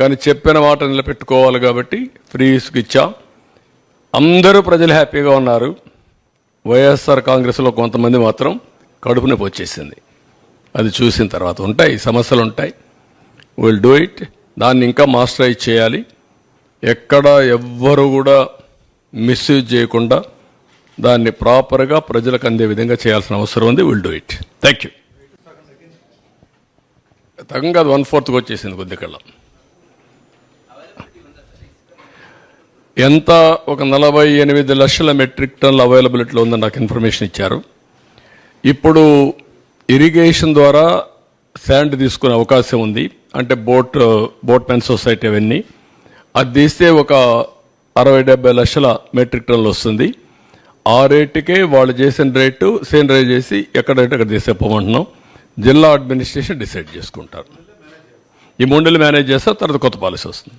కానీ చెప్పిన మాట నిలబెట్టుకోవాలి కాబట్టి ఫ్రీ ఇసుక ఇచ్చాం. అందరూ ప్రజలు హ్యాపీగా ఉన్నారు. వైఎస్ఆర్ కాంగ్రెస్లో కొంతమంది మాత్రం కడుపు నొప్పి వచ్చేసింది. అది చూసిన తర్వాత ఉంటాయి సమస్యలు ఉంటాయి. విల్ డూ ఇట్ దాన్ని ఇంకా మాస్టరైజ్ చేయాలి. ఎక్కడ ఎవ్వరు కూడా మిస్యూజ్ చేయకుండా దాన్ని ప్రాపర్గా ప్రజలకు అందే విధంగా చేయాల్సిన అవసరం ఉంది. Will do it thank you తగ్గం కాదు వన్ ఫోర్త్కి వచ్చేసింది కొద్దికల్లా ఎంత ఒక నలభై ఎనిమిది లక్షల మెట్రిక్ టన్లు అవైలబిలిటీలో ఉందని నాకు ఇన్ఫర్మేషన్ ఇచ్చారు. ఇప్పుడు ఇరిగేషన్ ద్వారా శాండ్ తీసుకునే అవకాశం ఉంది. అంటే బోట్ బోట్ మెన్ సొసైటీ అవన్నీ. అది తీస్తే ఒక అరవై డెబ్బై లక్షల మెట్రిక్ టన్లు వస్తుంది. ఆ రేటుకే వాళ్ళు చేసిన రేటు సేనరైజ్ చేసి ఎక్కడ రేటు అక్కడ తీసేపోమంటున్నాం జిల్లా అడ్మినిస్ట్రేషన్ డిసైడ్ చేసుకుంటారు. ఈ మూడు మేనేజ్ చేస్తే తర్వాత కొత్త పాలసీ వస్తుంది.